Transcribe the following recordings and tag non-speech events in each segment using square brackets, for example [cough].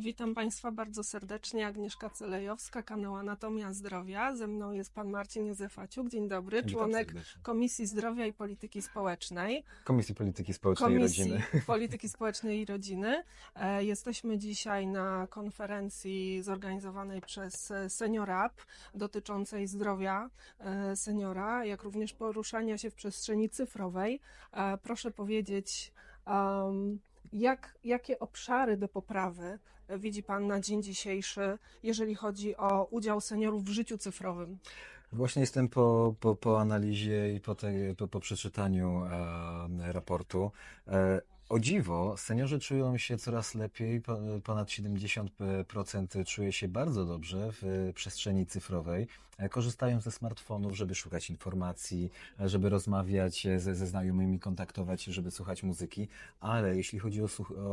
Witam Państwa bardzo serdecznie. Agnieszka Celejowska, kanał Anatomia Zdrowia. Ze mną jest Pan Marcin Józefaciuk. Dzień dobry, Witam członek serdecznie. Komisji Zdrowia i Polityki Społecznej. Komisji Polityki Społecznej Komisji i Rodziny. [laughs] Polityki Społecznej i Rodziny. E, Jesteśmy dzisiaj na konferencji zorganizowanej przez Seniorab dotyczącej zdrowia e, seniora, jak również poruszania się w przestrzeni cyfrowej. E, Proszę powiedzieć, em, jak, jakie obszary do poprawy widzi Pan na dzień dzisiejszy, jeżeli chodzi o udział seniorów w życiu cyfrowym? Właśnie jestem po, po, po analizie i po, tej, po, po przeczytaniu e, raportu. E, o dziwo, seniorzy czują się coraz lepiej, po- ponad 70% czuje się bardzo dobrze w przestrzeni cyfrowej. E, Korzystają ze smartfonów, żeby szukać informacji, e, żeby rozmawiać ze, ze znajomymi, kontaktować się, żeby słuchać muzyki, ale jeśli chodzi o,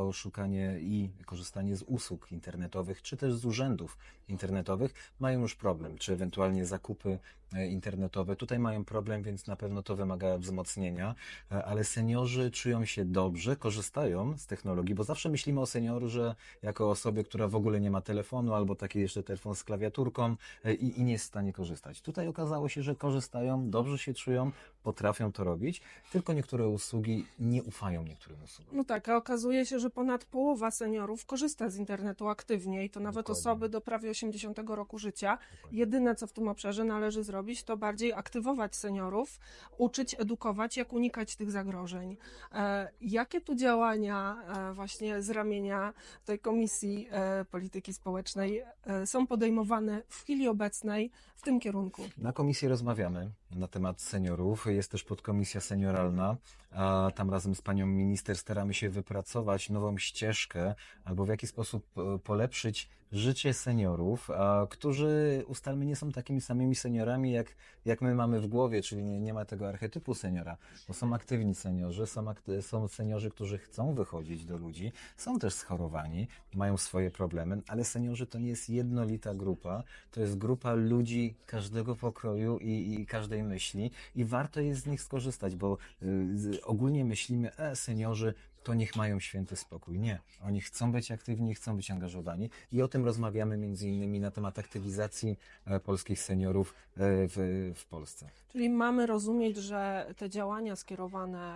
o szukanie i korzystanie z usług internetowych, czy też z urzędów internetowych, mają już problem, czy ewentualnie zakupy e, internetowe. Tutaj mają problem, więc na pewno to wymaga wzmocnienia, e, ale seniorzy czują się dobrze, korzystają z technologii, bo zawsze myślimy o seniorze jako osobie, która w ogóle nie ma telefonu, albo taki jeszcze telefon z klawiaturką e, i, i nie jest w stanie korzystać. Tutaj okazało się, że korzystają, dobrze się czują, potrafią to robić, tylko niektóre usługi nie ufają niektórym usługom. No tak, a okazuje się, że ponad połowa seniorów korzysta z internetu aktywnie i to nawet Dokładnie. osoby do prawie 80 roku życia. Jedyne, co w tym obszarze należy zrobić, to bardziej aktywować seniorów, uczyć, edukować, jak unikać tych zagrożeń. E, jakie tu działania e, właśnie z ramienia tej Komisji e, Polityki Społecznej e, są podejmowane w chwili obecnej w tym kierunku? Na komisji rozmawiamy na temat seniorów. Jest też podkomisja senioralna. A tam razem z panią minister staramy się wypracować nową ścieżkę albo w jaki sposób e, polepszyć życie seniorów, a, którzy ustalmy nie są takimi samymi seniorami, jak, jak my mamy w głowie, czyli nie, nie ma tego archetypu seniora, bo są aktywni seniorzy, są, akty- są seniorzy, którzy chcą wychodzić do ludzi, są też schorowani, mają swoje problemy, ale seniorzy to nie jest jednolita grupa, to jest grupa ludzi każdego pokroju i, i każdej myśli i warto jest z nich skorzystać, bo y, ogólnie myślimy, e, seniorzy to niech mają święty spokój. Nie. Oni chcą być aktywni, chcą być angażowani i o tym rozmawiamy między innymi na temat aktywizacji e, polskich seniorów e, w, w Polsce. Czyli mamy rozumieć, że te działania skierowane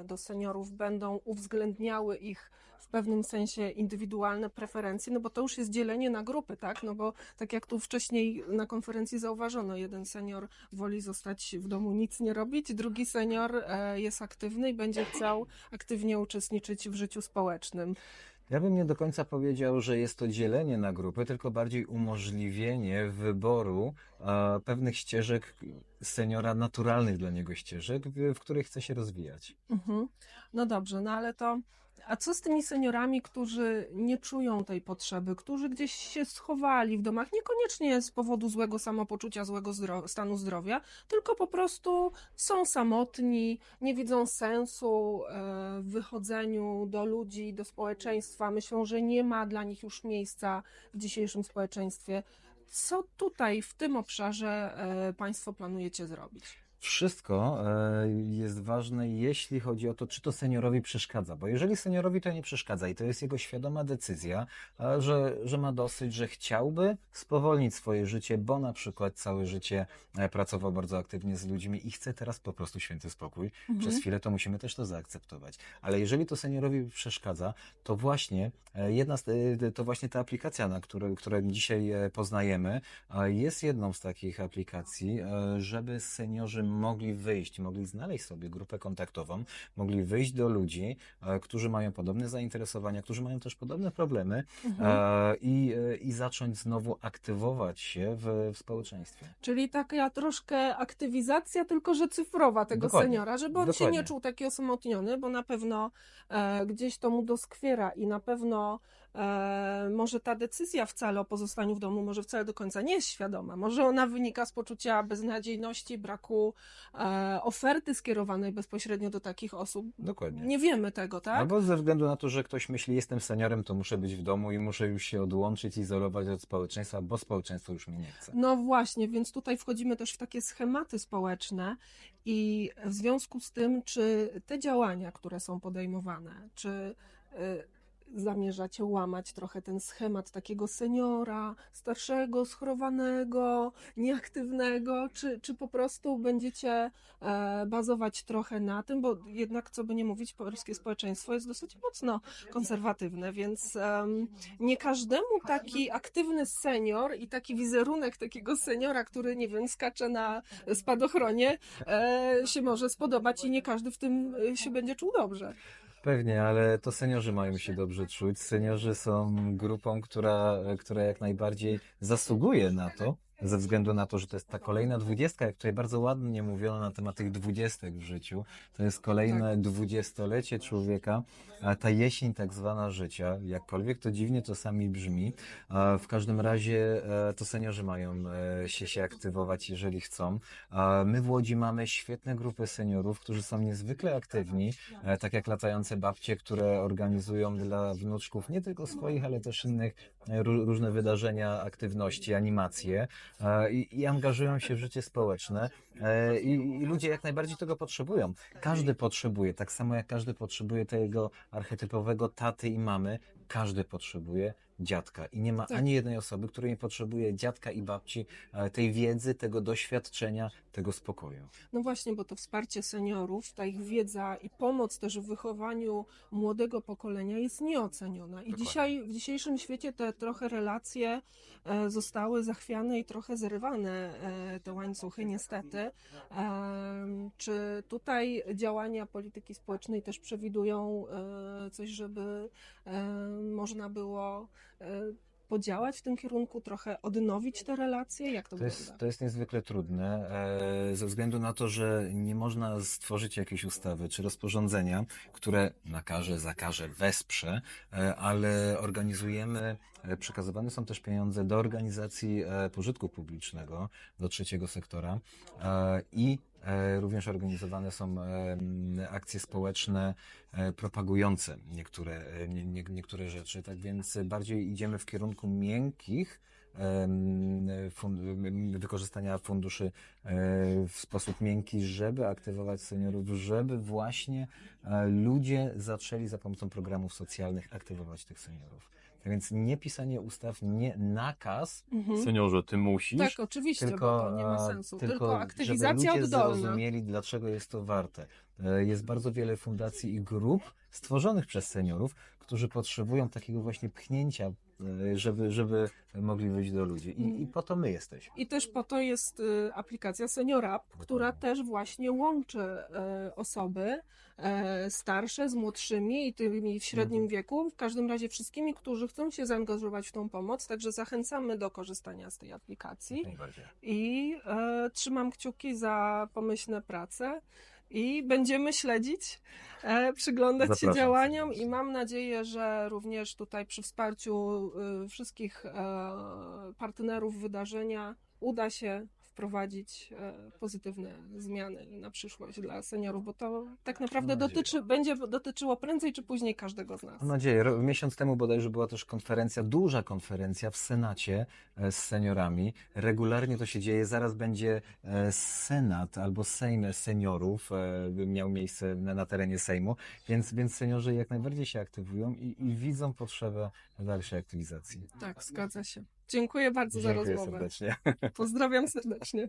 e, do seniorów będą uwzględniały ich w pewnym sensie indywidualne preferencje, no bo to już jest dzielenie na grupy, tak? No bo tak jak tu wcześniej na konferencji zauważono, jeden senior woli zostać w domu, nic nie robić, drugi senior e, jest aktywny i będzie chciał aktywnie uczestniczyć w życiu społecznym. Ja bym nie do końca powiedział, że jest to dzielenie na grupy, tylko bardziej umożliwienie wyboru e, pewnych ścieżek seniora, naturalnych dla niego ścieżek, w, w których chce się rozwijać. Mhm. No dobrze, no ale to. A co z tymi seniorami, którzy nie czują tej potrzeby, którzy gdzieś się schowali w domach, niekoniecznie z powodu złego samopoczucia, złego zdro- stanu zdrowia, tylko po prostu są samotni, nie widzą sensu e, w wychodzeniu do ludzi, do społeczeństwa, myślą, że nie ma dla nich już miejsca w dzisiejszym społeczeństwie. Co tutaj w tym obszarze e, Państwo planujecie zrobić? Wszystko e, jest ważne, jeśli chodzi o to, czy to seniorowi przeszkadza. Bo jeżeli seniorowi to nie przeszkadza i to jest jego świadoma decyzja, e, że, że ma dosyć, że chciałby spowolnić swoje życie, bo na przykład całe życie e, pracował bardzo aktywnie z ludźmi i chce teraz po prostu święty spokój, przez chwilę to musimy też to zaakceptować. Ale jeżeli to seniorowi przeszkadza, to właśnie jedna z, to właśnie ta aplikacja, na które, które dzisiaj poznajemy, jest jedną z takich aplikacji, żeby seniorzy mogli wyjść, mogli znaleźć sobie grupę kontaktową, mogli wyjść do ludzi, e, którzy mają podobne zainteresowania, którzy mają też podobne problemy e, i, e, i zacząć znowu aktywować się w, w społeczeństwie. Czyli taka troszkę aktywizacja, tylko że cyfrowa tego Dokładnie. seniora, żeby on się Dokładnie. nie czuł taki osamotniony, bo na pewno e, gdzieś to mu doskwiera i na pewno e, może ta decyzja wcale o pozostaniu w domu może wcale do końca nie jest świadoma. Może ona wynika z poczucia beznadziejności, braku oferty skierowanej bezpośrednio do takich osób. Dokładnie. Nie wiemy tego, tak? Albo ze względu na to, że ktoś myśli, jestem seniorem, to muszę być w domu i muszę już się odłączyć, izolować od społeczeństwa, bo społeczeństwo już mnie nie chce. No właśnie, więc tutaj wchodzimy też w takie schematy społeczne i w związku z tym, czy te działania, które są podejmowane, czy y, zamierzacie łamać trochę ten schemat takiego seniora, starszego, schorowanego, nieaktywnego, czy, czy po prostu będziecie e, bazować trochę na tym, bo jednak, co by nie mówić, polskie społeczeństwo jest dosyć mocno konserwatywne, więc nie każdemu taki aktywny senior i taki wizerunek takiego seniora, który, nie wiem, skacze na spadochronie, e, się może spodobać i nie każdy w tym e, się będzie czuł dobrze. Pewnie, ale to seniorzy mają się dobrze czuć. Seniorzy są grupą, która, która jak najbardziej zasługuje na to, ze względu na to, że to jest ta kolejna dwudziestka, jak tutaj bardzo ładnie mówiono na temat tych dwudziestek w życiu. To jest kolejne dwudziestolecie człowieka, ta jesień tak zwana życia, jakkolwiek to dziwnie czasami brzmi. a W każdym razie e, to seniorzy mają e, się, się aktywować, jeżeli chcą. My w Łodzi mamy świetne grupy seniorów, którzy są niezwykle aktywni, e, tak jak latające babcie, które organizują dla wnuczków nie tylko swoich, ale też innych ró- różne wydarzenia, aktywności, animacje i, i angażują się w życie społeczne e, i, i ludzie jak najbardziej tego potrzebują. Każdy potrzebuje, tak samo jak każdy potrzebuje tego archetypowego taty i mamy, każdy potrzebuje dziadka i nie ma Tak. ani jednej osoby, która nie potrzebuje dziadka i babci, e, tej wiedzy, tego doświadczenia, tego spokoju. No właśnie, bo to wsparcie seniorów, ta ich wiedza i pomoc też w wychowaniu młodego pokolenia jest nieoceniona. I Dokładnie. dzisiaj, w dzisiejszym świecie te trochę relacje e, zostały zachwiane i trochę zrywane, e, te łańcuchy, niestety. Czy tutaj działania polityki społecznej też przewidują coś, żeby można było podziałać w tym kierunku, trochę odnowić te relacje? Jak to, To jest, wygląda? to jest niezwykle trudne, e, ze względu na to, że nie można stworzyć jakiejś ustawy czy rozporządzenia, które nakaże, zakaże, wesprze, e, ale organizujemy, e, przekazywane są też pieniądze do organizacji e, pożytku publicznego, do trzeciego sektora e, i e, również organizowane są e, akcje społeczne e, propagujące niektóre, e, nie, nie, niektóre rzeczy, tak więc bardziej idziemy w kierunku miękkich, wykorzystania funduszy e, w sposób miękki, żeby aktywować seniorów, żeby właśnie e, ludzie zaczęli za pomocą programów socjalnych aktywować tych seniorów. Tak więc nie pisanie ustaw, nie nakaz, Mhm. seniorze, ty musisz, Tak, oczywiście, bo tylko, to nie ma sensu. tylko, Tylko, aktywizacja żeby ludzie oddolna. zrozumieli, dlaczego jest to warte. E, Jest bardzo wiele fundacji i grup stworzonych przez seniorów, którzy potrzebują takiego właśnie pchnięcia, e, żeby, żeby mogli wyjść do ludzi. I, i po to my jesteśmy. I też po to jest y, aplikacja Senior App, która też właśnie łączy e, osoby starsze z młodszymi i tymi w średnim Mhm. wieku, w każdym razie wszystkimi, którzy chcą się zaangażować w tą pomoc, także zachęcamy do korzystania z tej aplikacji i e, trzymam kciuki za pomyślne prace. I będziemy śledzić, e, przyglądać Zapraszam się działaniom i mam nadzieję, że również tutaj przy wsparciu y, wszystkich e, partnerów wydarzenia uda się wprowadzić e, pozytywne zmiany na przyszłość dla seniorów, bo to tak naprawdę Mam nadzieję. dotyczy, będzie dotyczyło prędzej czy później każdego z nas. Mam nadzieję. Miesiąc temu bodajże była też konferencja, duża konferencja w Senacie e, z seniorami. Regularnie to się dzieje. Zaraz będzie e, Senat albo Sejm Seniorów miał miejsce na, na terenie Sejmu, więc, więc seniorzy jak najbardziej się aktywują i, i widzą potrzebę dalszej aktywizacji. Tak, zgadza się. Dziękuję bardzo za Dziękuję rozmowę. serdecznie. Pozdrawiam [laughs] serdecznie.